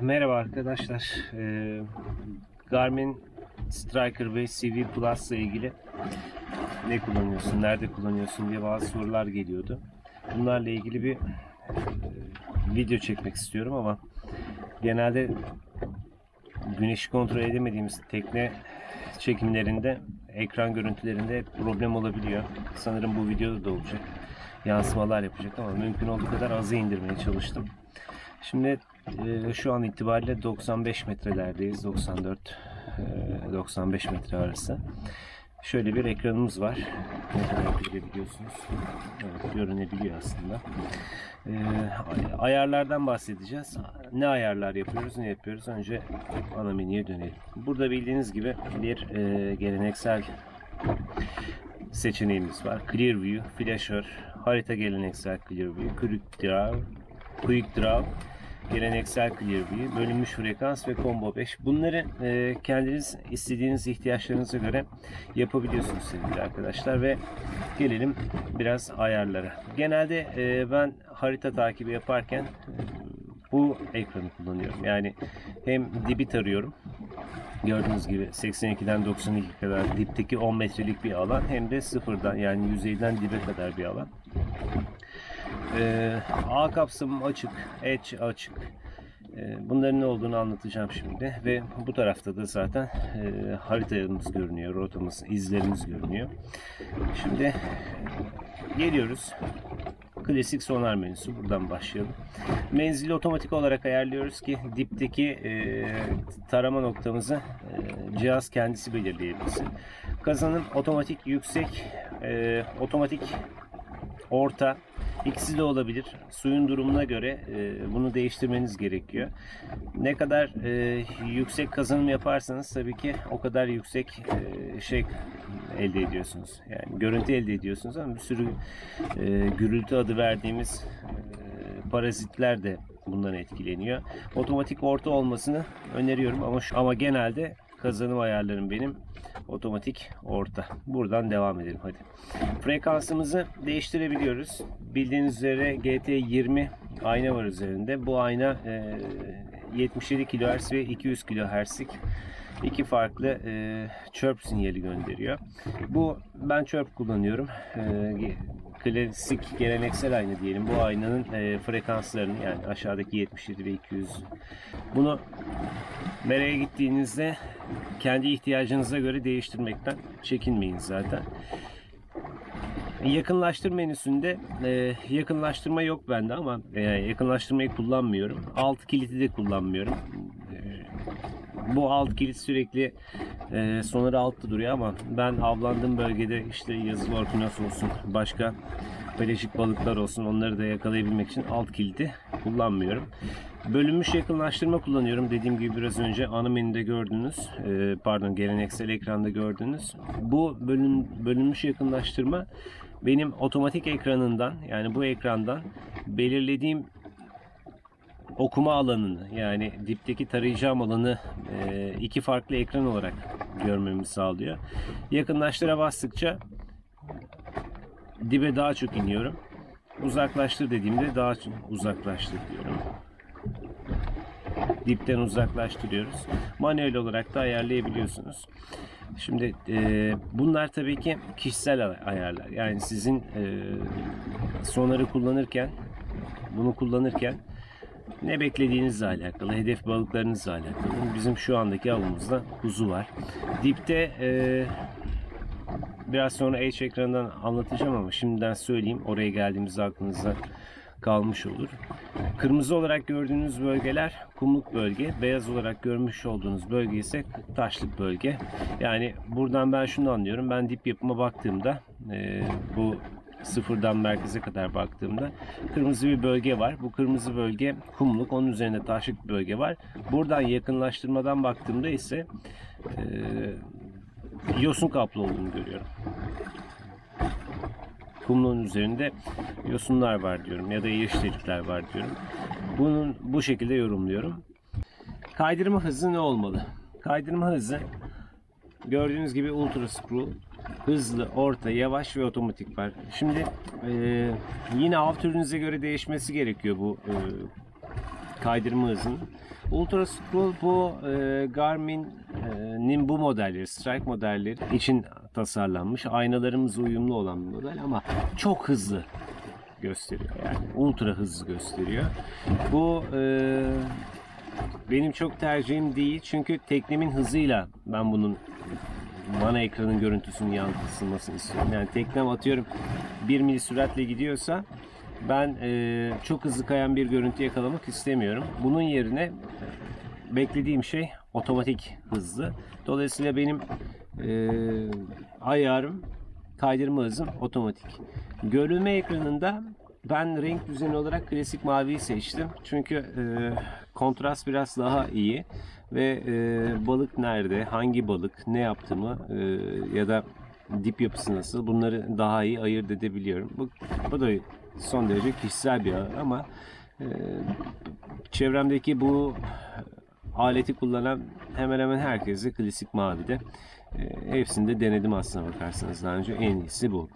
Merhaba arkadaşlar. Ee, Garmin Striker ve CV Plus ile ilgili ne kullanıyorsun, nerede kullanıyorsun diye bazı sorular geliyordu. Bunlarla ilgili bir e, video çekmek istiyorum ama genelde güneşi kontrol edemediğimiz tekne çekimlerinde ekran görüntülerinde problem olabiliyor. Sanırım bu videoda da olacak. Yansımalar yapacak ama mümkün olduğu kadar aza indirmeye çalıştım. Şimdi e, şu an itibariyle 95 metrelerdeyiz. 94 e, 95 metre arası. Şöyle bir ekranımız var. Ne kadar görebiliyorsunuz. Evet, görünebiliyor aslında. E, ay- ayarlardan bahsedeceğiz. Ne ayarlar yapıyoruz, ne yapıyoruz? Önce ana menüye dönelim. Burada bildiğiniz gibi bir e, geleneksel seçeneğimiz var. Clear View, Flasher, harita geleneksel Clear View, Quick Draw, Quick Draw, geleneksel Clear View, bölünmüş frekans ve Combo 5. Bunları e, kendiniz istediğiniz ihtiyaçlarınıza göre yapabiliyorsunuz sevgili arkadaşlar ve gelelim biraz ayarlara. Genelde e, ben harita takibi yaparken e, bu ekranı kullanıyorum. Yani hem dibi tarıyorum Gördüğünüz gibi 82'den 92 kadar dipteki 10 metrelik bir alan hem de sıfırdan yani yüzeyden dibe kadar bir alan. Ee, A kapsamım açık, Edge açık. Ee, bunların ne olduğunu anlatacağım şimdi ve bu tarafta da zaten e, haritamız görünüyor, rotamız, izlerimiz görünüyor. Şimdi geliyoruz. Klasik sonar menüsü buradan başlayalım. Menzili otomatik olarak ayarlıyoruz ki dipteki e, tarama noktamızı e, cihaz kendisi belirleyebilsin. Kazanım otomatik yüksek, e, otomatik orta ikisi de olabilir. Suyun durumuna göre e, bunu değiştirmeniz gerekiyor. Ne kadar e, yüksek kazanım yaparsanız tabii ki o kadar yüksek e, şey elde ediyorsunuz. Yani görüntü elde ediyorsunuz ama bir sürü e, gürültü adı verdiğimiz e, parazitler de bundan etkileniyor. Otomatik orta olmasını öneriyorum ama şu, ama genelde kazanım ayarlarım benim otomatik orta. Buradan devam edelim hadi. Frekansımızı değiştirebiliyoruz. Bildiğiniz üzere GT20 ayna var üzerinde. Bu ayna e, 77 kHz ve 200 kHz'lik iki farklı e, chirp sinyali gönderiyor. Bu ben chirp kullanıyorum. E, klasik geleneksel ayna diyelim. Bu aynanın e, frekanslarını yani aşağıdaki 77 ve 200. Bunu Mera'ya gittiğinizde kendi ihtiyacınıza göre değiştirmekten çekinmeyin zaten. Yakınlaştır menüsünde e, yakınlaştırma yok bende ama e, yakınlaştırmayı kullanmıyorum. Alt kilidi de kullanmıyorum. Bu alt kilit sürekli e, sonarı altta duruyor ama ben avlandığım bölgede işte yazılı orkinos olsun başka pelajik balıklar olsun onları da yakalayabilmek için alt kilidi kullanmıyorum. Bölünmüş yakınlaştırma kullanıyorum. Dediğim gibi biraz önce ana menüde gördünüz. e, pardon geleneksel ekranda gördünüz. Bu bölün, bölünmüş yakınlaştırma benim otomatik ekranından yani bu ekrandan belirlediğim okuma alanını yani dipteki tarayacağım alanı e, iki farklı ekran olarak görmemi sağlıyor. Yakınlaştıra bastıkça dibe daha çok iniyorum. Uzaklaştır dediğimde daha uzaklaştır diyorum. Dipten uzaklaştırıyoruz. Manuel olarak da ayarlayabiliyorsunuz. Şimdi e, bunlar tabii ki kişisel ay- ayarlar. Yani sizin e, sonarı kullanırken bunu kullanırken ne beklediğinizle alakalı, hedef balıklarınızla alakalı. Bizim şu andaki avımızda kuzu var. Dipte e, biraz sonra H ekranından anlatacağım ama şimdiden söyleyeyim. Oraya geldiğimizde aklınızda kalmış olur. Kırmızı olarak gördüğünüz bölgeler kumluk bölge, beyaz olarak görmüş olduğunuz bölge ise taşlık bölge. Yani buradan ben şunu anlıyorum. Ben dip yapıma baktığımda e, bu sıfırdan merkeze kadar baktığımda kırmızı bir bölge var. Bu kırmızı bölge kumluk, onun üzerinde taşlık bir bölge var. Buradan yakınlaştırmadan baktığımda ise e, yosun kaplı olduğunu görüyorum kumluğun üzerinde yosunlar var diyorum ya da yeşillikler var diyorum. Bunun bu şekilde yorumluyorum. Kaydırma hızı ne olmalı? Kaydırma hızı gördüğünüz gibi ultra screw hızlı, orta, yavaş ve otomatik var. Şimdi e, yine av türünüze göre değişmesi gerekiyor bu e, kaydırma hızının. Ultra Scroll bu e, Garmin'in bu modelleri, Strike modelleri için tasarlanmış. Aynalarımız uyumlu olan bir model ama çok hızlı gösteriyor. Yani ultra hızlı gösteriyor. Bu e, benim çok tercihim değil çünkü teknemin hızıyla ben bunun bana ekranın görüntüsünün yansıtılmasını istiyorum. Yani teknem atıyorum 1 mili süratle gidiyorsa ben e, çok hızlı kayan bir görüntü yakalamak istemiyorum. Bunun yerine beklediğim şey otomatik hızlı. Dolayısıyla benim e, ayarım kaydırma hızım otomatik. Görülme ekranında ben renk düzeni olarak klasik maviyi seçtim. Çünkü e, kontrast biraz daha iyi ve e, balık nerede, hangi balık, ne yaptığımı e, ya da dip yapısı nasıl bunları daha iyi ayırt edebiliyorum. Bu, bu da son derece kişisel bir ayar ama e, çevremdeki bu aleti kullanan hemen hemen herkese klasik mavide. E, hepsini de denedim aslına bakarsanız daha önce en iyisi bu.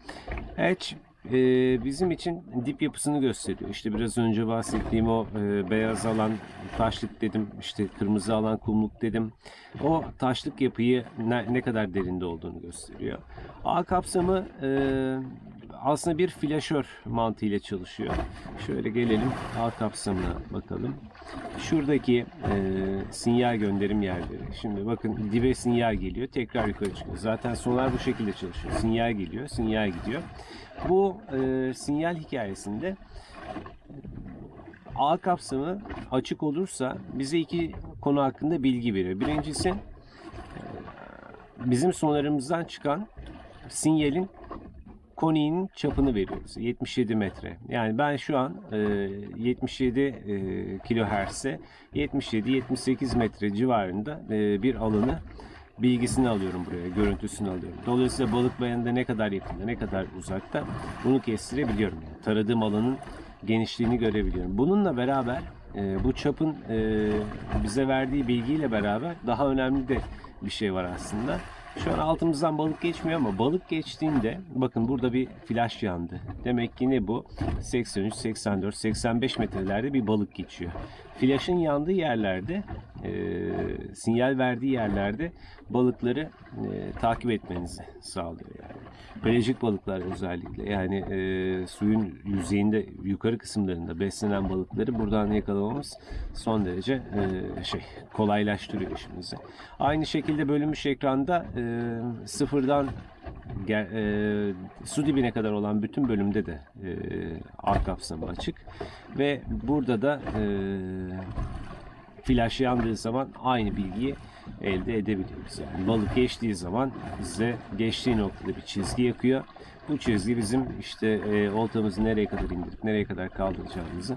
Hatch e, bizim için dip yapısını gösteriyor. İşte biraz önce bahsettiğim o e, beyaz alan taşlık dedim, işte kırmızı alan kumluk dedim. O taşlık yapıyı ne, ne kadar derinde olduğunu gösteriyor. A kapsamı e, aslında bir flaşör mantığıyla çalışıyor. Şöyle gelelim A kapsamına bakalım. Şuradaki e, sinyal gönderim yerleri. Şimdi bakın dibe sinyal geliyor. Tekrar yukarı çıkıyor. Zaten sonar bu şekilde çalışıyor. Sinyal geliyor. Sinyal gidiyor. Bu e, sinyal hikayesinde A kapsamı açık olursa bize iki konu hakkında bilgi veriyor. Birincisi e, bizim sonarımızdan çıkan sinyalin koniğin çapını veriyoruz. 77 metre. Yani ben şu an e, 77 e, kilohertz'e 77-78 metre civarında e, bir alanı bilgisini alıyorum buraya, görüntüsünü alıyorum. Dolayısıyla balık bayanında ne kadar yakında, ne kadar uzakta bunu kestirebiliyorum. Yani taradığım alanın genişliğini görebiliyorum. Bununla beraber e, bu çapın e, bize verdiği bilgiyle beraber daha önemli de bir şey var aslında. Şu an altımızdan balık geçmiyor ama balık geçtiğinde bakın burada bir flash yandı. Demek ki ne bu? 83, 84, 85 metrelerde bir balık geçiyor. Flash'ın yandığı yerlerde, e, sinyal verdiği yerlerde balıkları e, takip etmenizi sağlıyor yani. Pelajik balıklar özellikle yani e, suyun yüzeyinde yukarı kısımlarında beslenen balıkları buradan yakalamamız son derece e, şey kolaylaştırıyor işimizi. Aynı şekilde bölünmüş ekranda e, sıfırdan e, su dibine kadar olan bütün bölümde de e, A kapsamı açık ve burada da e, flash yandığı zaman aynı bilgiyi elde edebiliyoruz. Yani balık geçtiği zaman bize geçtiği noktada bir çizgi yakıyor. Bu çizgi bizim işte e, oltamızı nereye kadar indirip nereye kadar kaldıracağımızı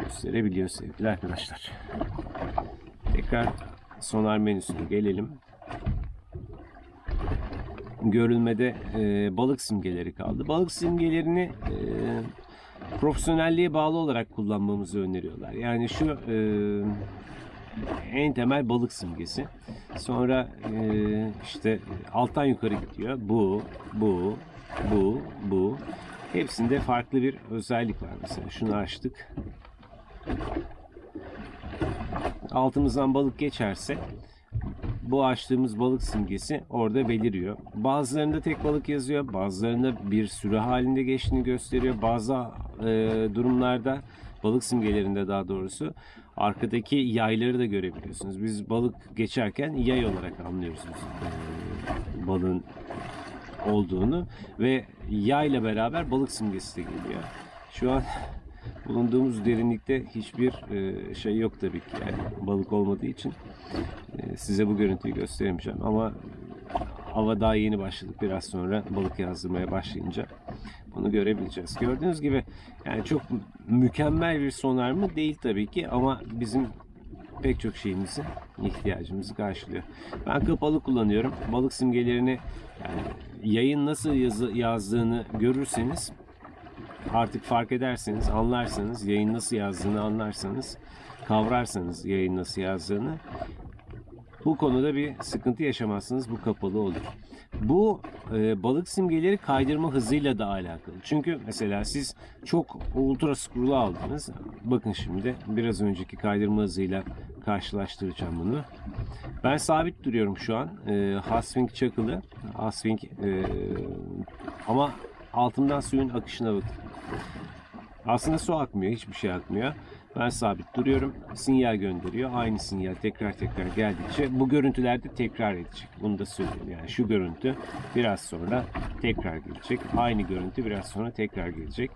gösterebiliyor sevgili arkadaşlar. Tekrar sonar menüsüne gelelim. Görülmede e, balık simgeleri kaldı. Balık simgelerini e, profesyonelliğe bağlı olarak kullanmamızı öneriyorlar. Yani şu e, en temel balık simgesi. Sonra işte alttan yukarı gidiyor. Bu, bu, bu, bu. Hepsinde farklı bir özellik var. Mesela şunu açtık. Altımızdan balık geçerse bu açtığımız balık simgesi orada beliriyor. Bazılarında tek balık yazıyor, bazılarında bir sürü halinde geçtiğini gösteriyor. Bazı e, durumlarda balık simgelerinde daha doğrusu arkadaki yayları da görebiliyorsunuz. Biz balık geçerken yay olarak anlıyoruz biz, balığın olduğunu ve yayla beraber balık simgesi de geliyor. Şu an bulunduğumuz derinlikte hiçbir şey yok tabii ki yani balık olmadığı için size bu görüntüyü gösteremeyeceğim ama hava daha yeni başladık biraz sonra balık yazdırmaya başlayınca bunu görebileceğiz. Gördüğünüz gibi yani çok mükemmel bir sonar mı değil tabii ki ama bizim pek çok şeyimizi ihtiyacımızı karşılıyor. Ben kapalı kullanıyorum. Balık simgelerini yani yayın nasıl yazı, yazdığını görürseniz artık fark ederseniz, anlarsanız, yayın nasıl yazdığını anlarsanız, kavrarsanız yayın nasıl yazdığını bu konuda bir sıkıntı yaşamazsınız. Bu kapalı olur. Bu e, balık simgeleri kaydırma hızıyla da alakalı. Çünkü mesela siz çok ultra scroll'u aldınız. Bakın şimdi biraz önceki kaydırma hızıyla karşılaştıracağım bunu. Ben sabit duruyorum şu an. E, Haswing çakılı. Haswing e, ama altından suyun akışına bakın. Aslında su akmıyor, hiçbir şey akmıyor. Ben sabit duruyorum. Sinyal gönderiyor. Aynı sinyal tekrar tekrar geldikçe bu görüntüler de tekrar edecek. Bunu da söyleyeyim. Yani şu görüntü biraz sonra tekrar gelecek. Aynı görüntü biraz sonra tekrar gelecek.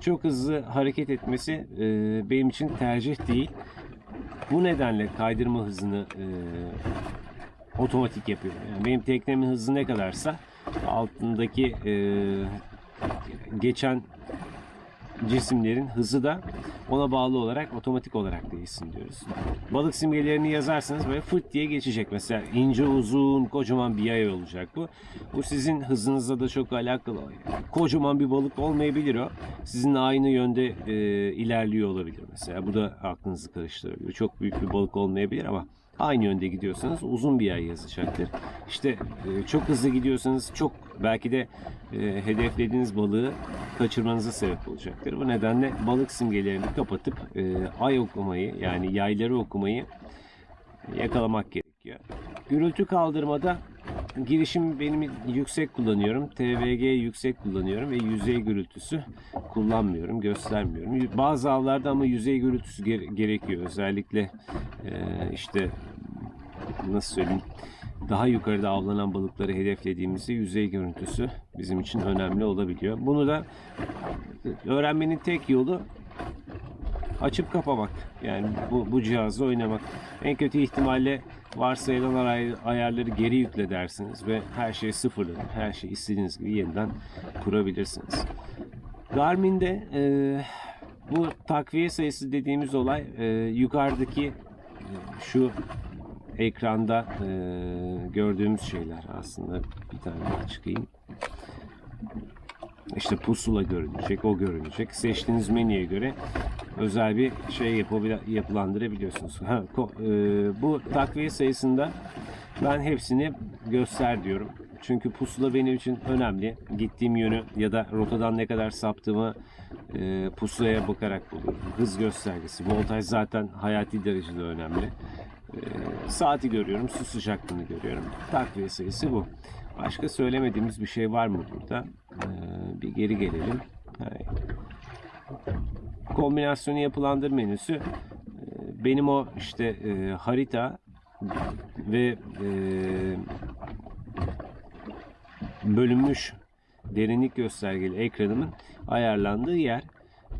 Çok hızlı hareket etmesi e, benim için tercih değil. Bu nedenle kaydırma hızını e, otomatik yapıyorum. Yani benim teknemin hızı ne kadarsa altındaki e, geçen cisimlerin hızı da ona bağlı olarak otomatik olarak değişsin diyoruz. Balık simgelerini yazarsanız böyle fırt diye geçecek. Mesela ince uzun kocaman bir yay olacak bu. Bu sizin hızınızla da çok alakalı. Kocaman bir balık olmayabilir o. Sizinle aynı yönde e, ilerliyor olabilir mesela. Bu da aklınızı karıştırabilir. Çok büyük bir balık olmayabilir ama aynı yönde gidiyorsanız uzun bir yay yazacaktır. İşte e, çok hızlı gidiyorsanız çok belki de e, hedeflediğiniz balığı kaçırmanıza sebep olacaktır. Bu nedenle balık simgelerini kapatıp e, ay okumayı yani yayları okumayı yakalamak gerekiyor. Gürültü kaldırmada girişim benim yüksek kullanıyorum. TVG yüksek kullanıyorum ve yüzey gürültüsü kullanmıyorum, göstermiyorum. Bazı avlarda ama yüzey gürültüsü gere- gerekiyor. Özellikle e, işte nasıl söyleyeyim daha yukarıda avlanan balıkları hedeflediğimizde yüzey görüntüsü bizim için önemli olabiliyor. Bunu da öğrenmenin tek yolu açıp kapamak. Yani bu, bu cihazla oynamak. En kötü ihtimalle varsayılan ay- ayarları geri yükle dersiniz ve her şey sıfırlanır. Her şey istediğiniz gibi yeniden kurabilirsiniz. Garmin'de e, bu takviye sayısı dediğimiz olay e, yukarıdaki e, şu ekranda e, gördüğümüz şeyler aslında bir tane daha çıkayım. İşte pusula görünecek, o görünecek. Seçtiğiniz menüye göre özel bir şey yapılandırabiliyorsunuz. Ha, e, bu takviye sayısında ben hepsini göster diyorum. Çünkü pusula benim için önemli. Gittiğim yönü ya da rotadan ne kadar saptığımı e, pusulaya bakarak buluyorum. Hız göstergesi. Voltaj zaten hayati derecede önemli. E, saati görüyorum, su sıcaklığını görüyorum. Takviye sayısı bu. Başka söylemediğimiz bir şey var mı burada? E, bir geri gelelim. Kombinasyonu yapılandır menüsü. E, benim o işte e, harita ve e, bölünmüş derinlik göstergeli ekranımın ayarlandığı yer.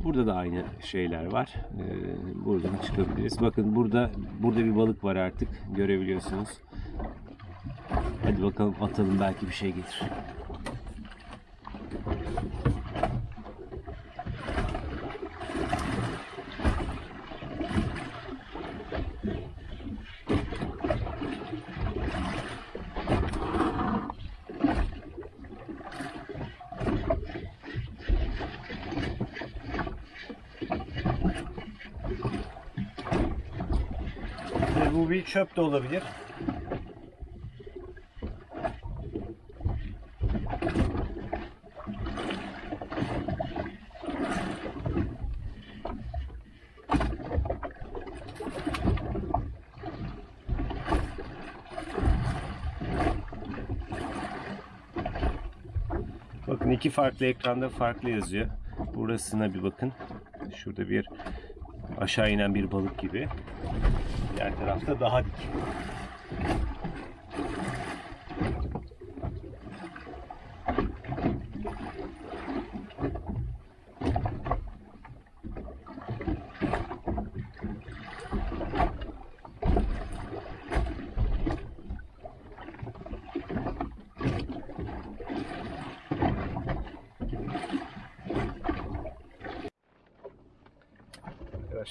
Burada da aynı şeyler var. Ee, buradan çıkabiliriz. Bakın burada burada bir balık var artık. Görebiliyorsunuz. Hadi bakalım atalım belki bir şey gelir. Ve bu bir çöp de olabilir. Bakın iki farklı ekranda farklı yazıyor. Burasına bir bakın. Şurada bir aşağı inen bir balık gibi. Diğer tarafta daha dik.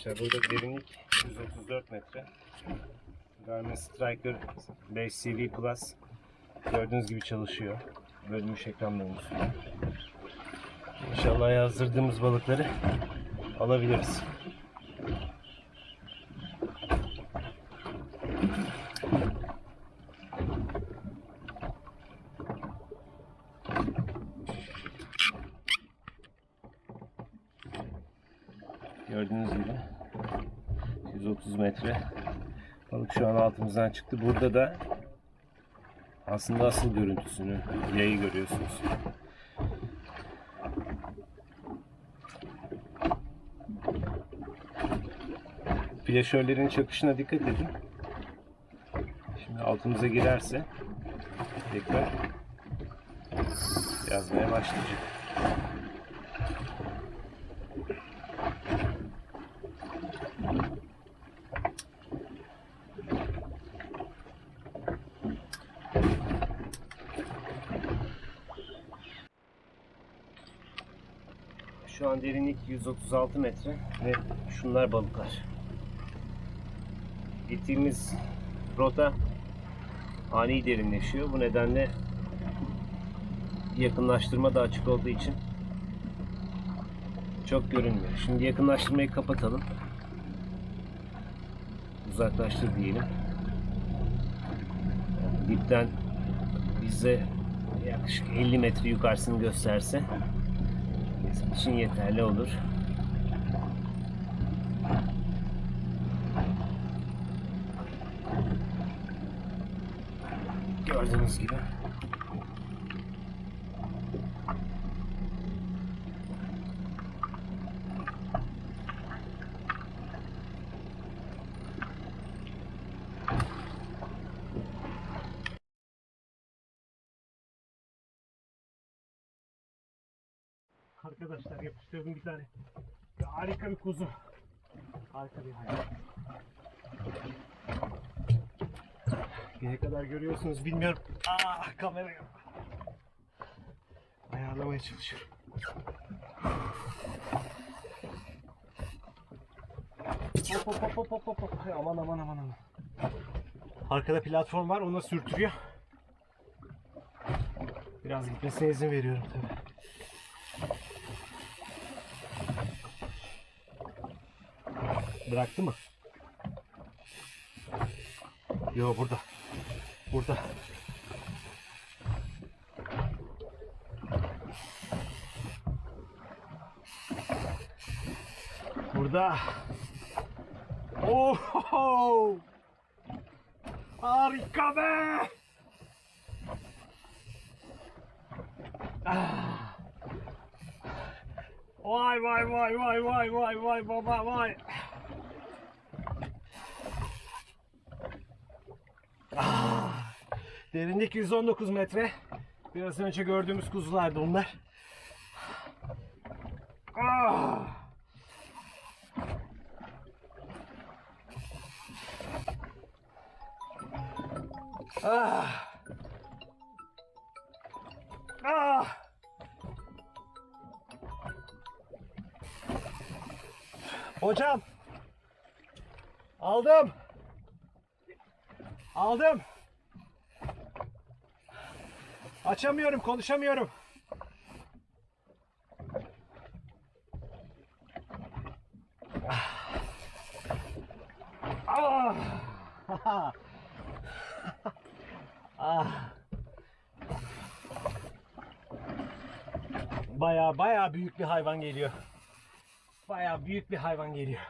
Arkadaşlar burada derinlik 134 metre. Garmin Striker 5 CV Plus gördüğünüz gibi çalışıyor. Bölünmüş ekranlarımız. İnşallah yazdırdığımız balıkları alabiliriz. Gördüğünüz gibi 130 metre. Balık şu an altımızdan çıktı. Burada da aslında asıl görüntüsünü, yayı görüyorsunuz. Flaşörlerin çakışına dikkat edin. Şimdi altımıza girerse tekrar yazmaya başlayacak. Şu an derinlik 136 metre ve şunlar balıklar. Gittiğimiz rota ani derinleşiyor. Bu nedenle yakınlaştırma da açık olduğu için çok görünmüyor. Şimdi yakınlaştırmayı kapatalım. Uzaklaştır diyelim. Dipten bize yaklaşık 50 metre yukarısını gösterse bizim için yeterli olur. Gördüğünüz gibi. Arkadaşlar yapıştırdım bir tane. Harika bir kuzu. Harika bir hayvan. Ne kadar görüyorsunuz bilmiyorum. Ah kameraya. Ayarlamaya çalışıyorum. Hop hop hop hop hop hop Aman aman aman aman. Arkada platform var ona sürtürüyor. Biraz gitmesine izin veriyorum tabii. Bıraktı mı? Yo burada. Burada. Burada. Oh! Harika be! Ah. Vay vay vay vay vay vay vay baba vay. Ah, Derinlik 119 metre. Biraz önce gördüğümüz kuzulardı onlar. Ah! Ah! Ah! Hocam. Aldım. Aldım. Açamıyorum, konuşamıyorum. Ah. Ah. ah. Baya baya büyük bir hayvan geliyor. Baya büyük bir hayvan geliyor.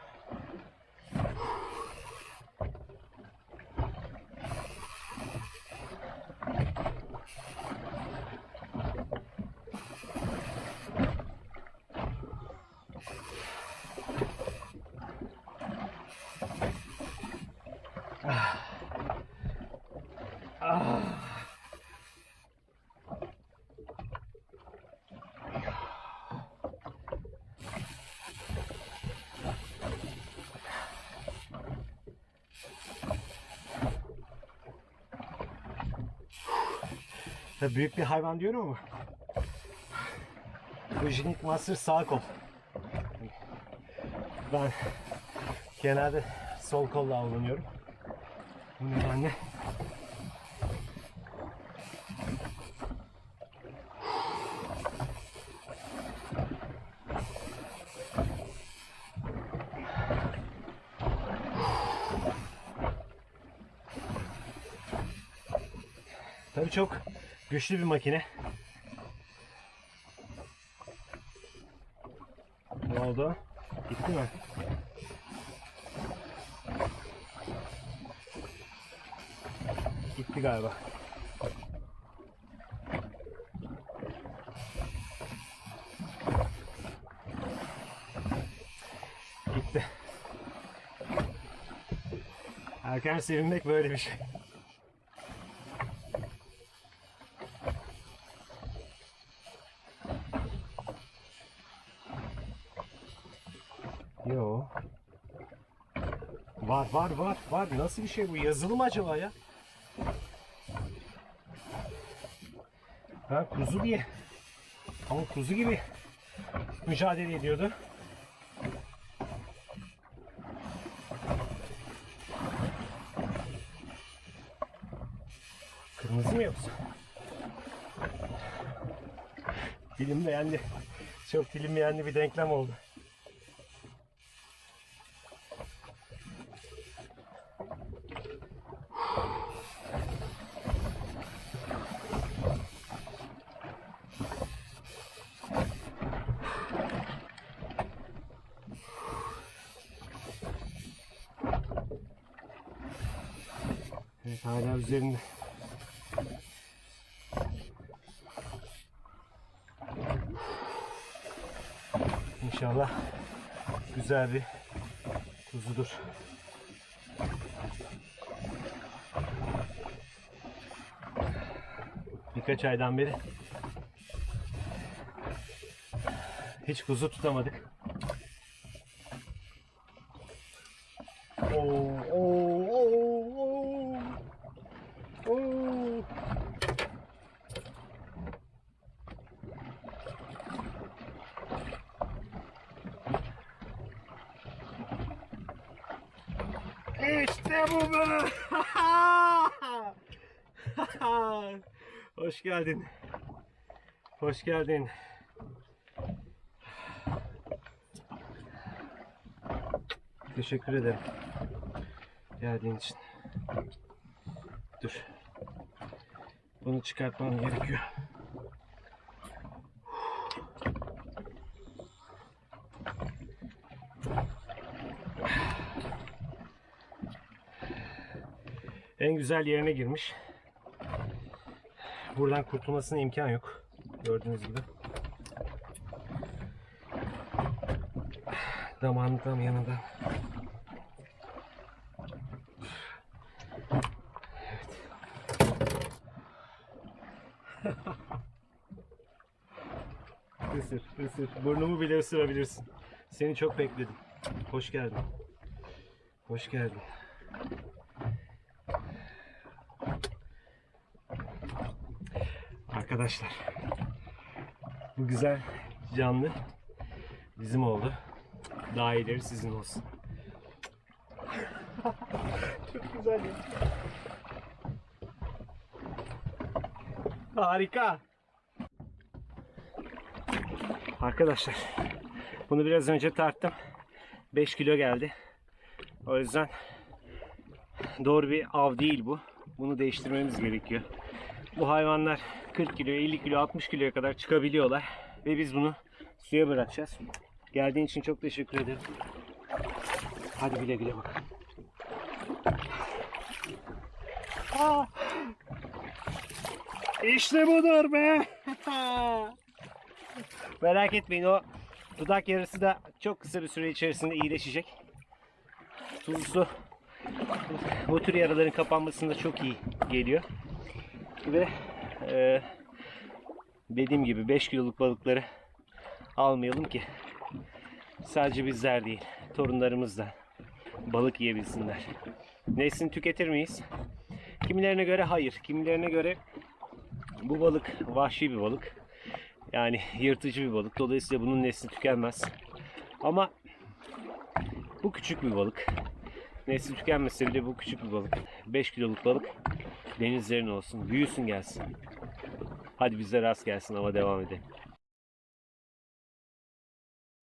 Tabii büyük bir hayvan diyorum ama Jinik Master sağ kol. Ben genelde sol kolla avlanıyorum. Bu nedenle Tabii çok Güçlü bir makine. Ne oldu? Gitti mi? Gitti galiba. Gitti. Erken sevinmek böyle bir şey. Var var var. Nasıl bir şey bu? Yazılı mı acaba ya? Ha kuzu diye. Ama kuzu gibi mücadele ediyordu. Kırmızı mı yoksa? Bilinmeyenli, çok bilinmeyenli bir denklem oldu. Evet hala üzerinde. İnşallah güzel bir kuzudur. Birkaç aydan beri hiç kuzu tutamadık. Oo, oo, oo. Oo. İşte bu be. Hoş geldin. Hoş geldin. Teşekkür ederim. Geldiğin için. Dur. Bunu çıkartmam gerekiyor. En güzel yerine girmiş. Buradan kurtulmasına imkan yok. Gördüğünüz gibi. Damağın tam yanında. Isır, ısır. Burnumu bile ısırabilirsin. Seni çok bekledim. Hoş geldin. Hoş geldin. Arkadaşlar. Bu güzel canlı bizim oldu. Daha iyileri sizin olsun. çok güzel ya. Harika. Arkadaşlar bunu biraz önce tarttım. 5 kilo geldi. O yüzden doğru bir av değil bu. Bunu değiştirmemiz gerekiyor. Bu hayvanlar 40 kilo, 50 kilo, 60 kiloya kadar çıkabiliyorlar. Ve biz bunu suya bırakacağız. Geldiğin için çok teşekkür ederim. Hadi güle güle bakalım. Aa! İşte budur be. Merak etmeyin o dudak yarısı da çok kısa bir süre içerisinde iyileşecek. Tuzlu bu tür yaraların kapanmasında çok iyi geliyor. Ve e, dediğim gibi 5 kiloluk balıkları almayalım ki sadece bizler değil torunlarımız da balık yiyebilsinler. Neslini tüketir miyiz? Kimilerine göre hayır. Kimilerine göre bu balık vahşi bir balık. Yani yırtıcı bir balık. Dolayısıyla bunun nesli tükenmez. Ama bu küçük bir balık. Nesli tükenmese bile bu küçük bir balık. 5 kiloluk balık denizlerin olsun. Büyüsün gelsin. Hadi bize rast gelsin ama devam edelim.